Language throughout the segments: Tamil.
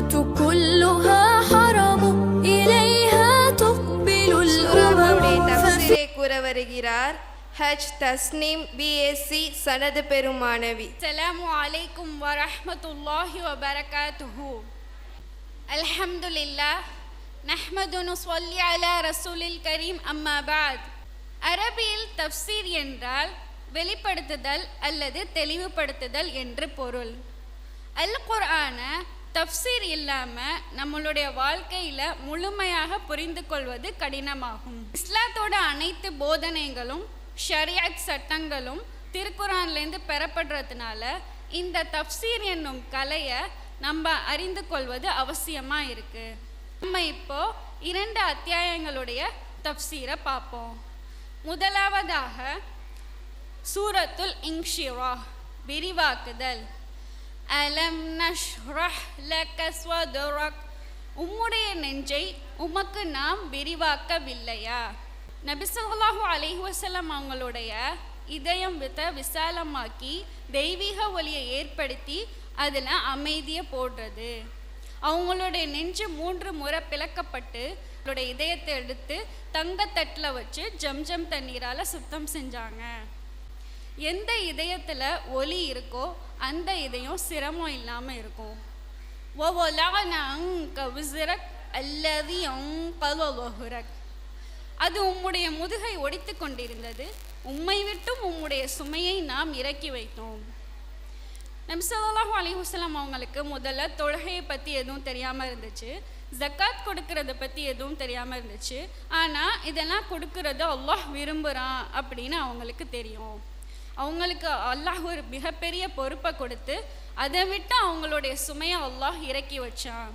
الدنيا كلها حرم إليها تقبل சூறாவுடைய الأمم தப்சீரை கூற வருகிறார் ஹஜ் தஸ்னீம் பிஎஸ்சி சனது பெருமானவி السلام عليكم ورحمة الله وبركاته الحمد لله نحمد ونصلي على رسول الكريم أما بعد அரபியில் தப்சீர் என்றால் வெளிப்படுத்துதல் அல்லது தெளிவுபடுத்துதல் என்று பொருள் அல் குர்ஆன தஃசீர் இல்லாமல் நம்மளுடைய வாழ்க்கையில் முழுமையாக புரிந்து கொள்வது கடினமாகும். இஸ்லாத்தோட அனைத்து போதனைகளும் ஷரியாத் சட்டங்களும் திருக்குறான்லேருந்து பெறப்படுறதுனால இந்த தஃசீர் என்னும் கலையை நம்ம அறிந்து கொள்வது அவசியமாக இருக்கு. நம்ம இப்போ இரண்டு அத்தியாயங்களுடைய தஃசீரை பார்ப்போம். முதலாவதாக சூரத்துல் இங்ஷிரா விரிவாக்குதல். அலம் நஷ்ரஹ் லக ஸ்வதுரக். உம்முடைய நெஞ்சை உமக்கு நாம் விரிவாக்கவில்லையா? நபிசல்லாஹு ஸல்லல்லாஹு அவங்களுடைய இதயம் வித விசாலமாக்கி தெய்வீக ஒளியை ஏற்படுத்தி அதில் அமைதியை போடுறது. அவங்களுடைய நெஞ்சு மூன்று முறை பிளக்கப்பட்டு அவங்களுடைய இதயத்தை எடுத்து தங்கத்தட்டில் வச்சு ஜம்ஜம் தண்ணீரால் சுத்தம் செஞ்சாங்க. எந்த இதயத்தில் ஒளி இருக்கோ அந்த இதையும் சிரமம் இல்லாமல் இருக்கும். அல்லதியரக் அது உம்முடைய முதுகை ஒடித்து கொண்டிருந்தது. உம்மை விட்டும் உம்முடைய சுமையை நாம் இறக்கி வைத்தோம். நம் சல்லாஹூ அலிஹுசலாம் அவங்களுக்கு முதல்ல தொழுகையை பற்றி எதுவும் தெரியாமல் இருந்துச்சு. ஜக்காத் கொடுக்கறத பற்றி எதுவும் தெரியாமல் இருந்துச்சு. ஆனால் இதெல்லாம் கொடுக்கறது அல்லாஹ் விரும்புகிறான் அப்படின்னு அவங்களுக்கு தெரியும். அவங்களுக்கு அல்லாஹ் ஒரு மிகப்பெரிய பொறுப்பை கொடுத்து அதை விட்டு அவங்களுடைய சுமையை அல்லாஹ் இறக்கி வச்சான்.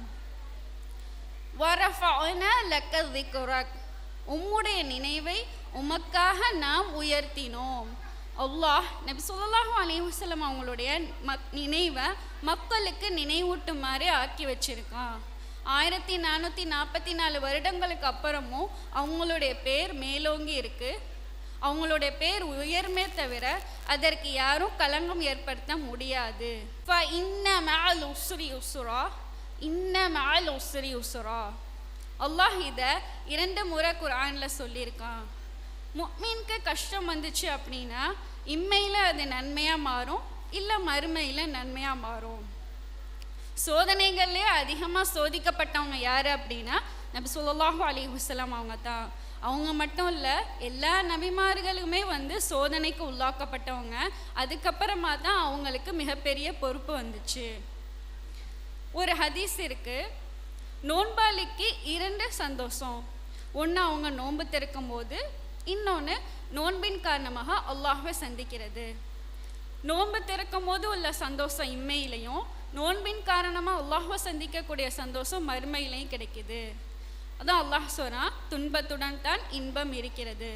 உம்முடைய நினைவை உமக்காக நாம் உயர்த்தினோம். அல்லாஹ் நபி சொல்லாஹு அலைஹி அவங்களுடைய மக் நினைவை மக்களுக்கு நினைவூட்டுமாறு ஆக்கி வச்சிருக்கான். ஆயிரத்தி நானூற்றி நாற்பத்தி நாலு வருடங்களுக்கு அப்புறமும் அவங்களுடைய பேர் மேலோங்கி இருக்குது அவங்களுடைய பேர் உயர்மே தவிர அதற்கு யாரும் களங்கம் ஏற்படுத்த முடியாது. இப்போ இன்ன மேல் உசுரி உசுரா இன்ன மேல் உசுரி உசுரா அல்லாஹ் இதை இரண்டு முறை குரானில் சொல்லியிருக்கான். முக்மீனுக்கு கஷ்டம் வந்துச்சு அப்படின்னா இம்மையில் அது நன்மையாக மாறும் இல்லை மறுமையில் நன்மையாக மாறும். சோதனைகள்லேயே அதிகமாக சோதிக்கப்பட்டவங்க யார் அப்படின்னா நபி சொல்லாஹு அலி வஸல்லம் அவங்க தான் அவங்க மட்டும் இல்லை எல்லா நபிமார்களுமே வந்து சோதனைக்கு உள்ளாக்கப்பட்டவங்க. அதுக்கப்புறமா தான் அவங்களுக்கு மிகப்பெரிய பொறுப்பு வந்துச்சு. ஒரு ஹதீஸ் இருக்கு. நோன்பாளிக்கு இரண்டு சந்தோஷம். ஒன்று அவங்க நோன்பு திறக்கும் போது இன்னொன்று நோன்பின் காரணமாக அல்லாஹ்வை சந்திக்கிறது. நோன்பு திறக்கும் போது உள்ள சந்தோஷம் இம்மையிலையும் நோன்பின் காரணமாக அல்லாஹ்வை சந்திக்கக்கூடிய சந்தோஷம் மறுமையிலையும் கிடைக்குது. அதான் அல்லாஹ் சொல்றான் துன்பத்துடன் தான் இன்பம் இருக்கிறது.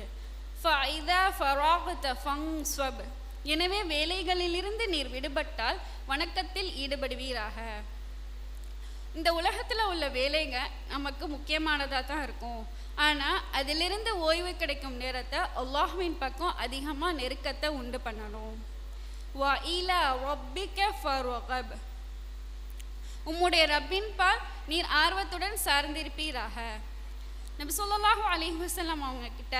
எனவே வேலைகளிலிருந்து நீர் விடுபட்டால் வணக்கத்தில் ஈடுபடுவீராக. இந்த உலகத்தில் உள்ள வேலைங்க நமக்கு முக்கியமானதாக தான் இருக்கும். ஆனால் அதிலிருந்து ஓய்வு கிடைக்கும் நேரத்தை அல்லாஹ்வின் பக்கம் அதிகமாக நெருக்கத்தை உண்டு பண்ணணும். வா இல ரொப்பிக்க ஃபர்வகப். உம்முடைய ரப்பின் பால் நீர் ஆர்வத்துடன் சார்ந்திருப்பீராக. நபி சொல்லாஹு அலைஹி அவங்க கிட்ட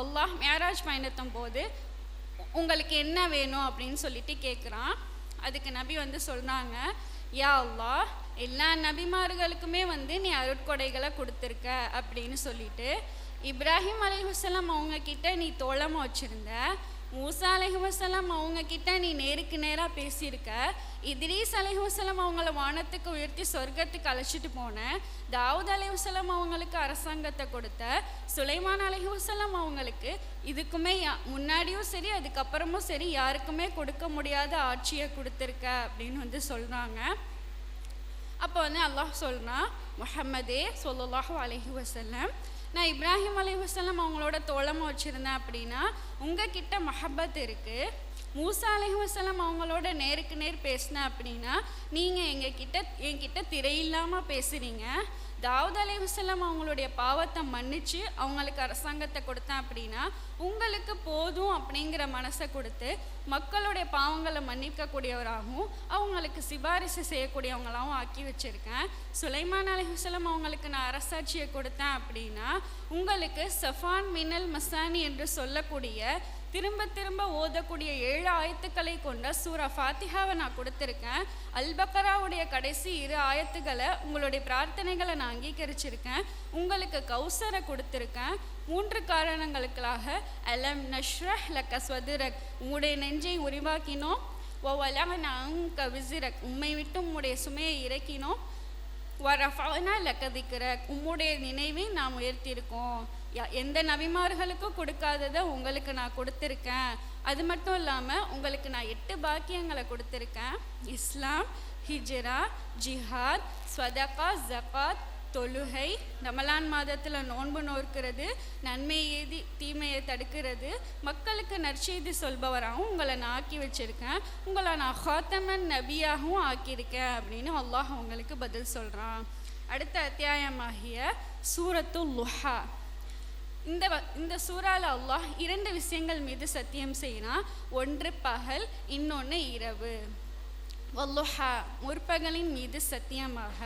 அல்லாஹ் மேராஜ் பயணத்தும் போது உங்களுக்கு என்ன வேணும்? அப்படின்னு சொல்லிட்டு கேட்குறான் அதுக்கு நபி வந்து சொன்னாங்க யா அல்லாஹ் எல்லா நபிமார்களுக்குமே வந்து நீ அருட்கொடைகளை கொடுத்துருக்க அப்படின்னு சொல்லிட்டு இப்ராஹிம் அலைஹுசலாம் அவங்க கிட்ட நீ தோழமாக வச்சிருந்த மூசா அலைஹுசலாம் அவங்க கிட்ட நீ நேருக்கு நேராக பேசியிருக்க. இத்ரீஸ் அலைஹுசலாம் அவங்கள வானத்துக்கு உயர்த்தி சொர்க்கத்துக்கு அழைச்சிட்டு போன. தாவூத் அலைஹுசலாம் அவங்களுக்கு அரசாங்கத்தை கொடுத்த. சுலைமான் அலைஹுசலாம் அவங்களுக்கு இதுக்குமே யா- முன்னாடியும் சரி அதுக்கப்புறமும் சரி யாருக்குமே கொடுக்க முடியாத ஆட்சியை கொடுத்துருக்க அப்படின்னு வந்து சொல்கிறாங்க அப்போ வந்து அல்லாஹ் சொல்கிறான் முஹம்மதே ஸல்லல்லாஹு அலஹி வசல்லம் நான் இப்ராஹிம் அலைஹி வஸல்லம் அவங்களோட தோழமாக வச்சுருந்தேன் அப்படின்னா உங்ககிட்ட மஹபத் இருக்குது மூசா அலைஹி வஸல்லம் அவங்களோட நேருக்கு நேர் பேசினேன் அப்படின்னா நீங்கள் எங்கள் கிட்ட என்கிட்ட திரையில்லாமல் பேசுகிறீங்க தாவூத் அலைஹிஸ்ஸலாம் அவங்களுடைய பாவத்தை மன்னிச்சு அவங்களுக்கு அரசாங்கத்தை கொடுத்தேன் அப்படின்னா உங்களுக்கு போதும் அப்படிங்கிற மனசை கொடுத்து மக்களுடைய பாவங்களை மன்னிக்கக்கூடியவராகவும் அவங்களுக்கு சிபாரிசு செய்யக்கூடியவங்களாகவும் ஆக்கி வச்சிருக்கேன். சுலைமான் அலைஹிஸ்ஸலாம் அவங்களுக்கு நான் அரசாட்சியை கொடுத்தேன் அப்படின்னா உங்களுக்கு சஃபான் மினல் மசானி என்று சொல்லக்கூடிய திரும்ப திரும்ப ஓதக்கூடிய ஏழு ஆயத்துக்களை கொண்ட சூரா ஃபாத்திஹாவை நான் கொடுத்துருக்கேன். அல்பக்கராவுடைய கடைசி இரு ஆயத்துக்களை உங்களுடைய பிரார்த்தனைகளை நான் அங்கீகரிச்சிருக்கேன். உங்களுக்கு கௌசரை கொடுத்துருக்கேன். மூன்று காரணங்களுக்காக அலம் நஷ்ரஹ் லக்க ஸ்வதுரக். உங்களுடைய நெஞ்சை உருவாக்கினோம். ஒவ்வொலாக அங்க விசிரக். உம்மை விட்டு உம்முடைய சுமையை இறக்கினோம். வரஃபனா லக்கதிக்கிற உம்முடைய நினைவை நாம் உயர்த்தியிருக்கோம். எந்த நபிமார்களுக்கும் கொடுக்காததை உங்களுக்கு நான் கொடுத்துருக்கேன். அது மட்டும் இல்லாமல் உங்களுக்கு நான் எட்டு பாக்கியங்களை கொடுத்துருக்கேன். இஸ்லாம் ஹிஜ்ரா ஜிஹாத் ஸ்வதகா ஜகாத் தொழுகை ரமலான் மாதத்தில் நோன்பு நோக்கிறது நன்மை ஏதி தீமையை தடுக்கிறது மக்களுக்கு நற்செய்தி சொல்பவராகவும் உங்களை நான் ஆக்கி வச்சிருக்கேன். உங்களை நான் ஹாத்தமன் நபியாகவும் ஆக்கியிருக்கேன் அப்படின்னு அல்லாஹ் உங்களுக்கு பதில் சொல்கிறான் அடுத்த அத்தியாயமாகிய சூரத்து லுஹா. இந்த வ- இந்த சூறால அல்லாஹ் இரண்டு விஷயங்கள் மீது சத்தியம் செய்யறான் ஒன்று பகல் இன்னொன்று இரவு. வல்லுஹா முற்பகலின் மீது சத்தியமாக.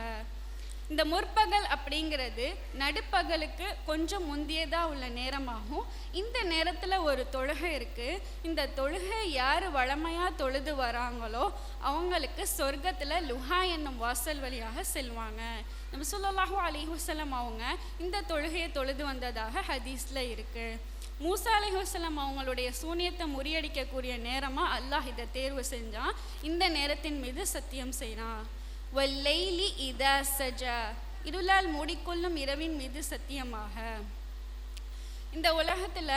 இந்த முற்பகல் அப்படிங்கிறது நடுப்பகலுக்கு கொஞ்சம் முந்தியதாக உள்ள நேரமாகும். இந்த நேரத்தில் ஒரு தொழுகை இருக்குது இந்த தொழுகை யார் வளமையாக தொழுது வராங்களோ அவங்களுக்கு சொர்க்கத்தில் லுஹா என்னும் வாசல் வழியாக செல்வாங்க. நம்ம சொல்லலாஹு அலி வஸல்லம் அவங்க இந்த தொழுகையை தொழுது வந்ததாக ஹதீஸில் இருக்குது மூசா அலைஹிஸ்ஸலாம் அவங்களுடைய சூனியத்தை முறியடிக்கக்கூடிய நேரமாக அல்லாஹ் இதை தேர்வு செஞ்சான் இந்த நேரத்தின் மீது சத்தியம் செய்கிறான் வல்லைலி இத சஜ. இருளால் மூடிக்கொள்ளும் இரவின் மீது சத்தியமாக. இந்த உலகத்தில்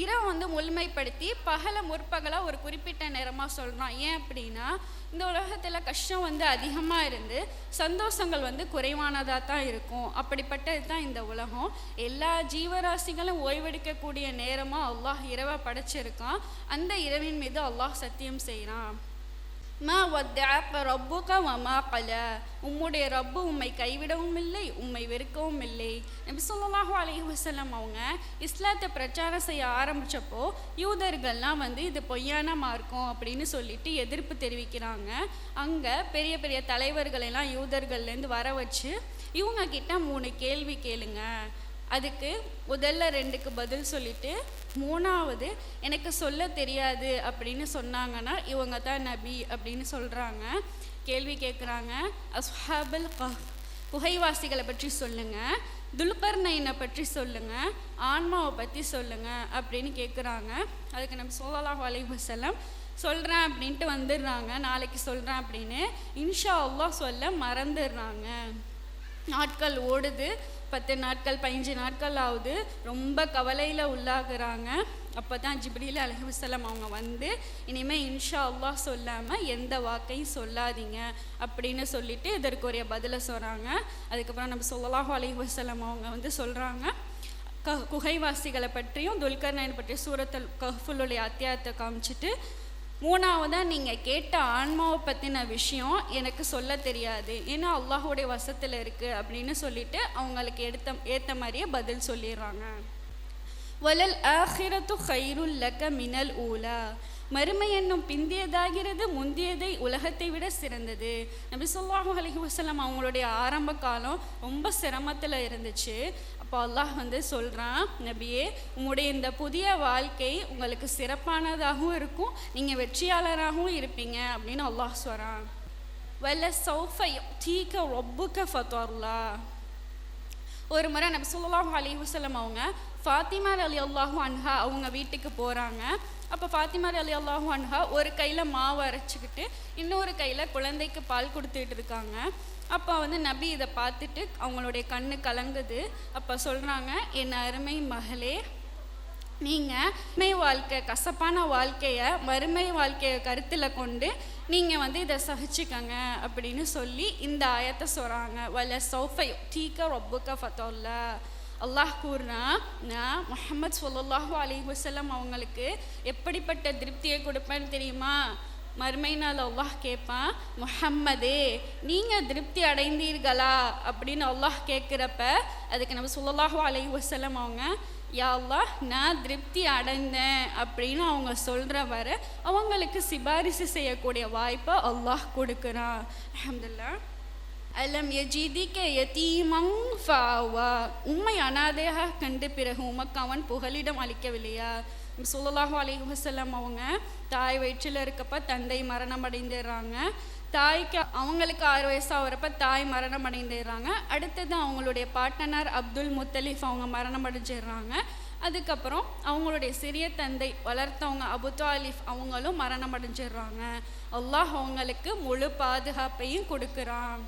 இரவு வந்து முழுமைப்படுத்தி பகலை முற்பகலாக ஒரு குறிப்பிட்ட நேரமாக சொல்கிறான் ஏன் அப்படின்னா இந்த உலகத்தில் கஷ்டம் வந்து அதிகமாக இருந்து சந்தோஷங்கள் வந்து குறைவானதாக தான் இருக்கும். அப்படிப்பட்டது தான் இந்த உலகம். எல்லா ஜீவராசிகளும் ஓய்வெடுக்கக்கூடிய நேரமாக அல்லாஹ் இரவை படைச்சிருக்கான். அந்த இரவின் மீது அல்லாஹ் சத்தியம் செய்கிறான் மா வத்தஅக்க ரப்புக வமா கல. உம்முடைய ரப்பு உம்மை கைவிடவும் இல்லை உம்மை வெறுக்கவும் இல்லை. நபி ஸல்லல்லாஹு அலைஹி அவங்க இஸ்லாத்தை பிரச்சாரம் செய்ய ஆரம்பித்தப்போ யூதர்கள்லாம் வந்து இது பொய்யான மார்க்கம் அப்படின்னு சொல்லிட்டு எதிர்ப்பு தெரிவிக்கிறாங்க. அங்கே பெரிய பெரிய தலைவர்களெல்லாம் யூதர்கள்லேருந்து வர வச்சு இவங்க கிட்ட மூணு கேள்வி கேளுங்க. அதுக்கு முதல்ல ரெண்டுக்கு பதில் சொல்லிட்டு மூணாவது எனக்கு சொல்ல தெரியாது அப்படின்னு சொன்னாங்கன்னா இவங்க தான் நபி அப்படின்னு சொல்கிறாங்க கேள்வி கேட்குறாங்க அஸ்ஹாபல் குகைவாசிகளை பற்றி சொல்லுங்கள் துல்கர்னைனை பற்றி சொல்லுங்கள் ஆன்மாவை பற்றி சொல்லுங்கள் அப்படின்னு கேட்குறாங்க அதுக்கு நம்ம ஸல்லல்லாஹு அலைஹி சொல்கிறேன் அப்படின்ட்டு வந்துடுறாங்க. நாளைக்கு சொல்கிறேன் அப்படின்னு இன்ஷா அல்லாஹ் சொல்ல மறந்துடுறாங்க. நாட்கள் ஓடுது. பத்து நாட்கள் பதினஞ்சு நாட்கள் ஆகுது. ரொம்ப கவலையில் உள்ளாகிறாங்க. அப்போ தான் ஜிப்ரீல் அலஹிவசலம் அவங்க வந்து இனிமேல் இன்ஷா அல்லாஹ் சொல்லாமல் எந்த வாக்கையும் சொல்லாதீங்க அப்படின்னு சொல்லிட்டு இதற்குரிய பதிலை சொல்கிறாங்க அதுக்கப்புறம் நம்ம ஸல்லல்லாஹு அலஹிவசலம் அவங்க வந்து சொல்கிறாங்க க குகைவாசிகளை பற்றியும் துல்கர்னைன் பற்றி சூரத்தல் கஹ்ஃபுல்லுடைய அத்தியாயத்தை காமிச்சிட்டு மூணாவதாக நீங்கள் கேட்ட ஆன்மாவை பற்றின விஷயம் எனக்கு சொல்ல தெரியாது. ஏன்னா அல்லாஹுடைய வசத்தில் இருக்குது அப்படின்னு சொல்லிட்டு அவங்களுக்கு எடுத்த ஏற்ற மாதிரியே பதில் சொல்லிடுறாங்க. வலல் ஆஹிரத்து ஹைருல் லக்க மினல் ஊலா. மறுமை என்னும் பிந்தியதாகிறது முந்தியதை உலகத்தை விட சிறந்தது. நபி சொல்லாஹு அலைஹி வசலம் அவங்களுடைய ஆரம்ப காலம் ரொம்ப சிரமத்தில் இருந்துச்சு. அப்போ அல்லாஹ் வந்து சொல்கிறான் நபியே உங்களுடைய இந்த புதிய வாழ்க்கை உங்களுக்கு சிறப்பானதாகவும் இருக்கும் நீங்கள் வெற்றியாளராகவும் இருப்பீங்க அப்படின்னு அல்லாஹ் சொல்கிறான் வல்ல சௌஃபை தீக்க ரொப்புக்க ஃபத்தோர்லா ஒரு முறை நபி ஸல்லல்லாஹு அலி வஸல்லம் அவங்க ஃபாத்திமா அலி அல்லாஹு அன்ஹா அவங்க வீட்டுக்கு போகிறாங்க அப்போ ஃபாத்திமா அலி அல்லாஹு அன்ஹா ஒரு கையில் மாவு அரைச்சிக்கிட்டு இன்னொரு கையில் குழந்தைக்கு பால் கொடுத்துட்டு இருக்காங்க. அப்போ வந்து நபி இதை பார்த்துட்டு அவங்களுடைய கண்ணு கலங்குது. அப்போ சொல்கிறாங்க என் அருமை மகளே நீங்கள் மை வாழ்க்கை கசப்பான வாழ்க்கையை மறுமை வாழ்க்கையை கருத்தில் கொண்டு நீங்கள் வந்து இதை சகிச்சுக்கங்க அப்படின்னு சொல்லி இந்த ஆயத்தை சொல்கிறாங்க வல்ல சௌஃபை டீக்க ரொப்புக்க ஃபத்தோல்ல அல்லாஹ் கூறுறான் நான் முஹம்மது ஸல்லல்லாஹு அலி வசலம் அவங்களுக்கு எப்படிப்பட்ட திருப்தியை கொடுப்பேன்னு தெரியுமா? மறுமை நாள் அல்லாஹ் கேட்பான் முஹம்மதே நீங்கள் திருப்தி அடைந்தீர்களா? அப்படின்னு அல்லாஹ் கேட்குறப்ப அதுக்கு நம்ம ஸல்லல்லாஹு அலை வசலம் அவங்க யா அல்லாஹ் நான் திருப்தி அடைந்தேன். அப்படின்னு அவங்க சொல்கிற வர அவங்களுக்கு சிபாரிசு செய்யக்கூடிய வாய்ப்பை அல்லாஹ் கொடுக்குறான். அஹமதுல்லா அலம் யஜிதிக்க யதீமங் ஃபாவா. உண்மை அனாதையாக கண்டு பிறகு உமக்கு அவன் புகலிடம் அளிக்கவில்லையா? சொல்லலாஹு அலைஹி வசல்லம் அவங்க தாய் வயிற்றில் இருக்கப்ப தந்தை மரணம் அடைந்துடுறாங்க. தாய்க்கு அவங்களுக்கு ஆறு வயசாகிறப்ப தாய் மரணம் அடைந்துடுறாங்க. அடுத்தது அவங்களுடைய பாட்டனர் அப்துல் முத்தலீஃப் அவங்க மரணம் அடைஞ்சிடுறாங்க. அதுக்கப்புறம் அவங்களுடைய சிறிய தந்தை வளர்த்தவங்க அபு தாலிஃப் அவங்களும் மரணம் அடைஞ்சிடுறாங்க. அல்லாஹ் அவங்களுக்கு முழு பாதுகாப்பையும் கொடுக்குறான்.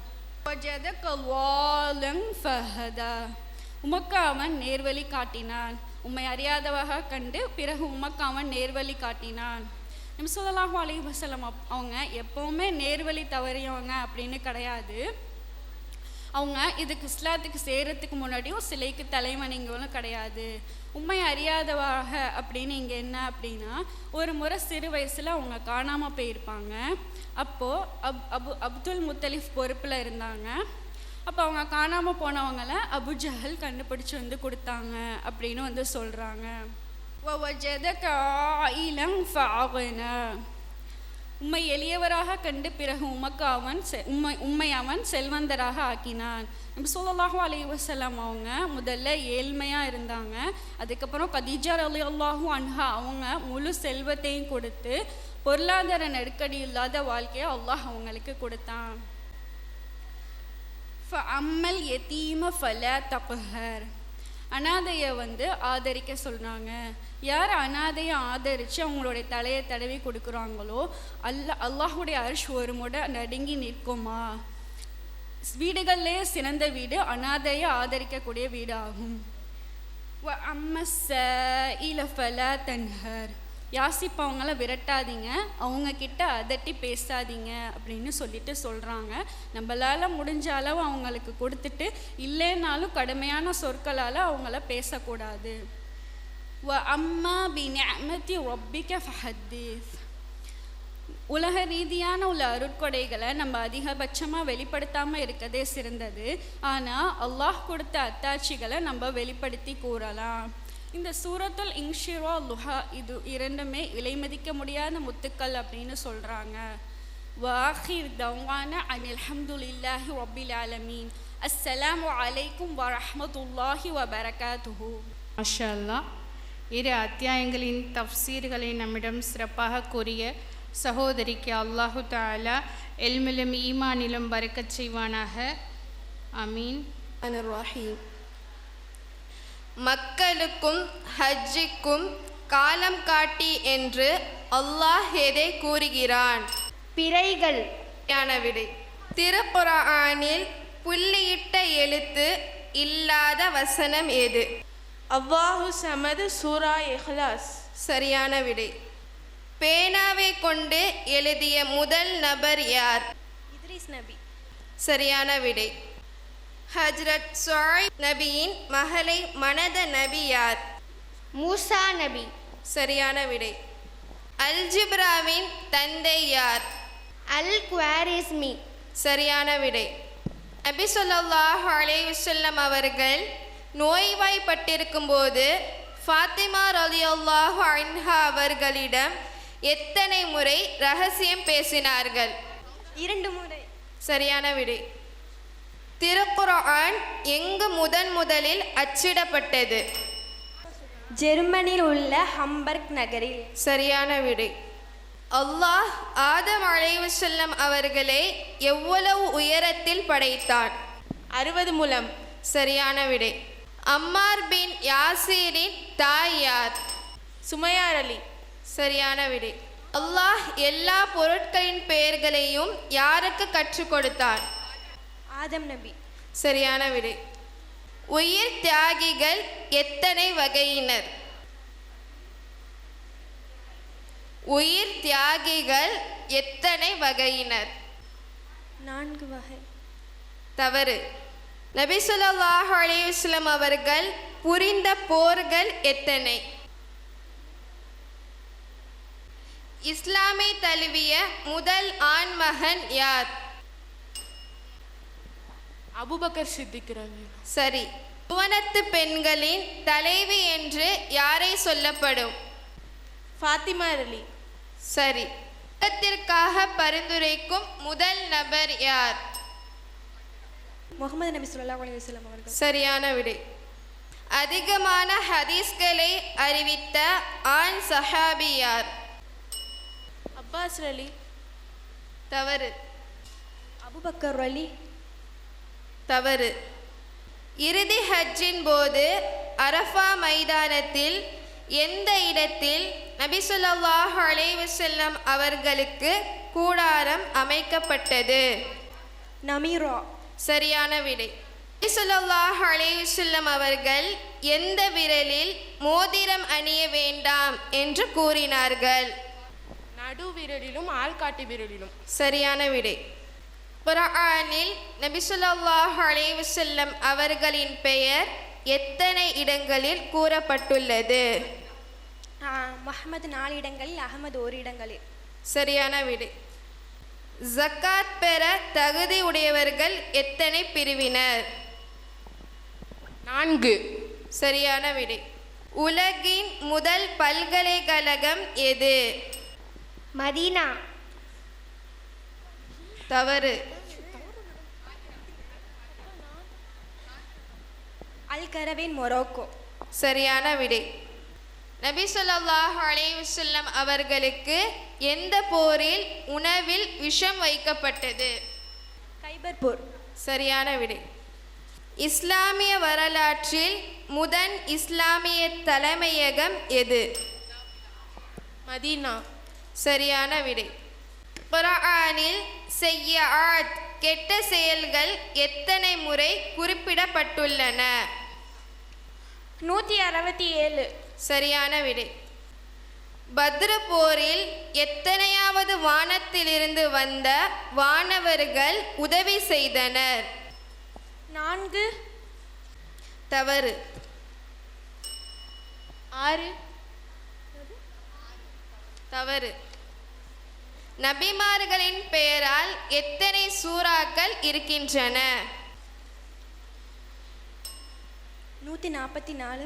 உமக்கு அவன் நேர்வழி காட்டினான். உம்மை அறியாதவாக கண்டு பிறகு உமக்கு அவன் நேர்வழி காட்டினான். நம்ம சொல்லலாஹு அலைஹி அப்- அவங்க எப்போவுமே நேர்வழி தவறியவங்க அப்படின்னு கிடையாது. அவங்க இதுக்கு இஸ்லாத்துக்கு சேரத்துக்கு முன்னாடியும் சிலைக்கு தலைவணிங்களும் கிடையாது. உண்மை அறியாதவாக அப்படின்னு இங்கே என்ன அப்படின்னா ஒரு முறை சிறு வயசில் அவங்க காணாமல் போயிருப்பாங்க. அப்போது அப் அபு அப்துல் முத்தலிஃப் பொறுப்பில் இருந்தாங்க. அப்போ அவங்க காணாமல் போனவங்களை அபுஜஹல் கண்டுபிடிச்சி வந்து கொடுத்தாங்க அப்படின்னு வந்து சொல்கிறாங்க உம்மை எளியவராக கண்டு பிறகு உமக்கு அவன் செ உம்மை உம்மை அவன் செல்வந்தராக ஆக்கினான். இப்போ சொல்லலாஹு அலி வசலாம் அவங்க முதல்ல ஏழ்மையாக இருந்தாங்க. அதுக்கப்புறம் கதீஜா அலி அல்லாஹூ அன்ஹா அவங்க முழு செல்வத்தையும் கொடுத்து பொருளாதார நெருக்கடி இல்லாத வாழ்க்கையை அல்லாஹ் அவங்களுக்கு கொடுத்தான். அம்மல் எத்தீம ஃபல தப்புஹர் அனாதையை வந்து ஆதரிக்க சொல்கிறாங்க யார் அனாதையை ஆதரித்து அவங்களுடைய தலையை தடவி கொடுக்குறாங்களோ அல்ல அல்லாஹுடைய அரிஷ் ஒரு முறை நடுங்கி நிற்குமா? வீடுகள்லே சிறந்த வீடு அனாதையை ஆதரிக்கக்கூடிய வீடு ஆகும் அம்மஸ்ஸ இலஃபல தன்ஹர். யாசிப்பவங்கள விரட்டாதீங்க அவங்க கிட்ட அதட்டி பேசாதீங்க அப்படின்னு சொல்லிட்டு சொல்கிறாங்க நம்மளால முடிஞ்ச அளவு அவங்களுக்கு கொடுத்துட்டு இல்லைனாலும் கடுமையான சொற்களால் அவங்கள பேசக்கூடாது. வ அம்மா பி நிஅமதி ரப்பிக்க ஃபஹத்தீஸ். உலக ரீதியான உள்ள அருட்கொடைகளை நம்ம அதிகபட்சமாக வெளிப்படுத்தாமல் இருக்கதே சிறந்தது. ஆனால் அல்லாஹ் கொடுத்த அத்தாட்சிகளை நம்ம வெளிப்படுத்தி கூறலாம். இந்த சூரத்துல் இன்ஷிரோ லுஹா இது இரண்டுமே விலைமதிக்க முடியாத முத்துக்கள் அப்படின்னு சொல்கிறாங்க வாஹிர் தவான அனில் அல்ஹம்துலில்லாஹி ரப்பில் ஆலமீன். அஸ்ஸலாமு அலைக்கும் வரஹ்மத்துல்லாஹி வபரகாத்துஹு. மாஷா அல்லாஹ் இரு அத்தியாயங்களின் தஃப்சீர்களை நம்மிடம் சிறப்பாக கூறிய சகோதரிக்கு அல்லாஹு தாலா எல்மிலும் ஈமானிலும் பறக்கச் செய்வானாக. அமீன் ரஹீம். மக்களுக்கும் ஹஜ்ஜிக்கும் காலம் காட்டி என்று அல்லாஹ் எதை கூறுகிறான்? பிறைகள். யான விடை திருக்குர்ஆனில் புள்ளியிட்ட எழுத்து இல்லாத வசனம் எது அல்லாஹு சமது சூரா இஹ்லாஸ். சரியான விடை. பேனாவை கொண்டு எழுதிய முதல் நபர் யார்? இத்ரிஸ் நபி. சரியான விடை. ஹஜ்ரத் சுஐப் நபியின் மகளை மனத நபி யார்? மூசா நபி. சரியான விடை. அல்ஜிப்ராவின் தந்தை யார்? அல் குவாரிஸ்மி. சரியான விடை. நபி ஸல்லல்லாஹு அலைஹி வஸல்லம் அவர்கள் நோய்வாய்ப்பட்டிருக்கும் போது ஃபாத்திமா ரலியல்லாஹு அன்ஹா அவர்களிடம் எத்தனை முறை ரகசியம் பேசினார்கள்? இரண்டு முறை. சரியான விடை. திருக்குர்ஆன் எங்கு முதன் முதலில் அச்சிடப்பட்டது? ஜெர்மனியில் உள்ள ஹம்பர்க் நகரில். சரியான விடை. அல்லாஹ் ஆதம் அலைவசல்லம் அவர்களை எவ்வளவு உயரத்தில் படைத்தான்? அறுபது முலம் சரியான விடை. அம்மார் பின் யாசீரின் தாய் யார்? சுமையார் அலி. சரியான விடை. அல்லாஹ் எல்லா பொருட்களின் பெயர்களையும் யாருக்கு கற்றுக் கொடுத்தான்? ஆதம் நபி. சரியான விடை. உயிர் தியாகிகள் எத்தனை வகையினர்? உயிர் தியாகிகள் எத்தனை வகையினர்? நான்கு வகை. தவறு. நபி ஸல்லல்லாஹு அலைஹி வஸல்லம் அவர்கள் புரிந்த போர்கள் எத்தனை? இஸ்லாமை தழுவிய முதல் ஆண்மகன் யார்? அபுபக்கர் சித்திக் ரவி சரி. புவனத்து பெண்களின் தலைவி என்று யாரை சொல்லப்படும்? ஃபாத்திமா அலி. சரி. உலகத்திற்காக பரிந்துரைக்கும் முதல் நபர் யார்? முகமது நபி ஸல்லல்லாஹு அலைஹி வஸல்லம் அவர்கள். சரியான விடை. அதிகமான ஹதீஸ்களை அறிவித்த ஆண் சஹாபி யார்? Abbas Ali. தவறு. Abu Bakr Ali. தவறு. இறுதி ஹஜ்ஜின் போது அரஃபா மைதானத்தில் எந்த இடத்தில் நபி ஸல்லல்லாஹு அலைஹி வஸல்லம் அவர்களுக்கு கூடாரம் அமைக்கப்பட்டது? நமீரா. சரியான விடை. நபி ஸல்லல்லாஹு அலைஹி வஸல்லம் அவர்கள் எந்த விரலில் மோதிரம் அணிய வேண்டாம் என்று கூறினார்கள்? நடு விரலிலும் ஆள்காட்டி விரலிலும். சரியான விடை. குர்ஆனில் நபி ஸல்லல்லாஹு அலைஹி வஸல்லம் அவர்களின் பெயர் எத்தனை இடங்களில் கூறப்பட்டுள்ளது ஆ, முஹம்மது நாலு இடங்களில் அகமது ஒரு இடங்களில் சரியான விடை ஜக்காத் பெற தகுதி உடையவர்கள் எத்தனை பிரிவினர் நான்கு சரியான விடை உலகின் முதல் பல்கலைக்கழகம் எது மதீனா தவறு அல் கரவேன் மொரோக்கோ சரியான விடை. நபி ஸல்லல்லாஹு அலைஹி வஸல்லம் அவர்களுக்கு எந்த போரில் உணவில் விஷம் வைக்கப்பட்டது? கைபர் போர் சரியான விடை. இஸ்லாமிய வரலாற்றில் முதன் இஸ்லாமிய தலைமையகம் எது? மதீனா. சரியான விடை. குர்ஆனில் செய்யாத் கெட்ட செயல்கள் எத்தனை முறை குறிப்பிடப்பட்டுள்ளன? நூற்றி அறுபத்தி ஏழு சரியான விடை. பத்ரு போரில் எத்தனையாவது வானத்திலிருந்து வந்த வானவர்கள் உதவி செய்தனர்? நான்கு. தவறு. ஆறு. தவறு. நபிமார்களின் பெயரால் எத்தனை சூறாக்கள் இருக்கின்றன? நூற்றி நாற்பத்தி நாலு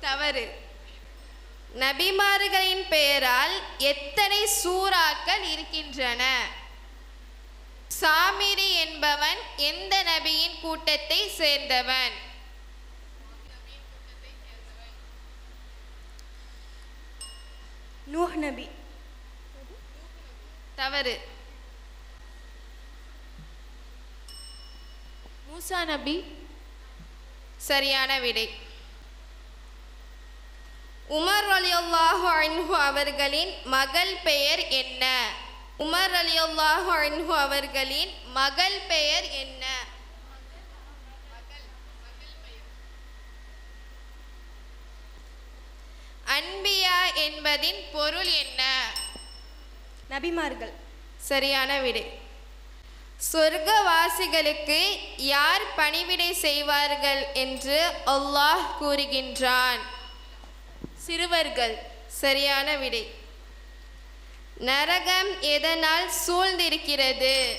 தவறு. நபிமார்களின் பெயரால் எத்தனை சூறாக்கள் இருக்கின்றன? சாமிரி என்பவன் எந்த நபியின் கூட்டத்தை சேர்ந்தவன்? நூஹ் நபி. தவறு. மூசா நபி சரியான விடை. உமர் அலியுல்லாஹு அன்ஹு அவர்களின் மகள் பெயர் என்ன? உமர் அலியுல்லாஹு அன்ஹு அவர்களின் மகள் பெயர் என்ன? அன்பியா என்பதின் பொருள் என்ன? நபிமார்கள். சரியான விடை. சொர்க்கவாசிகளுக்கு யார் பணிவிடை செய்வார்கள் என்று அல்லாஹ் கூறுகின்றான். சிறுவர்கள் சரியான விடை. நரகம் எதனால் சூழ்ந்திருக்கிறது?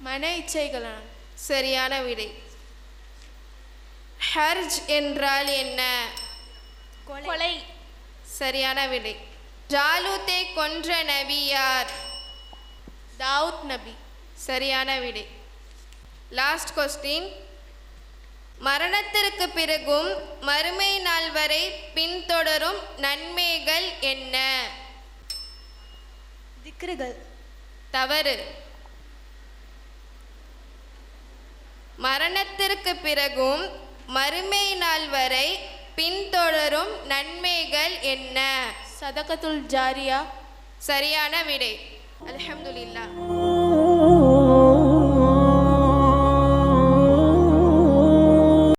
மன இச்சைகளால். சரியான விடை. ஹர்ஜ் என்றால் என்ன? கொலை. சரியான விடை. ஜாலூத்தை கொன்ற நபி யார்? தாவூத் நபி. சரியான விடை. லாஸ்ட் கொஸ்டின் மரணத்திற்கு பிறகும் மறுமை நாள் வரை பின்தொடரும் நன்மைகள் என்ன? திக்ருகள். தவறு. மரணத்திற்கு பிறகும் மறுமை நாள் வரை பின்தொடரும் நன்மைகள் என்ன? சதகத்துல் ஜாரியா. சரியான விடை. அல்ஹம்துலில்லாஹ்.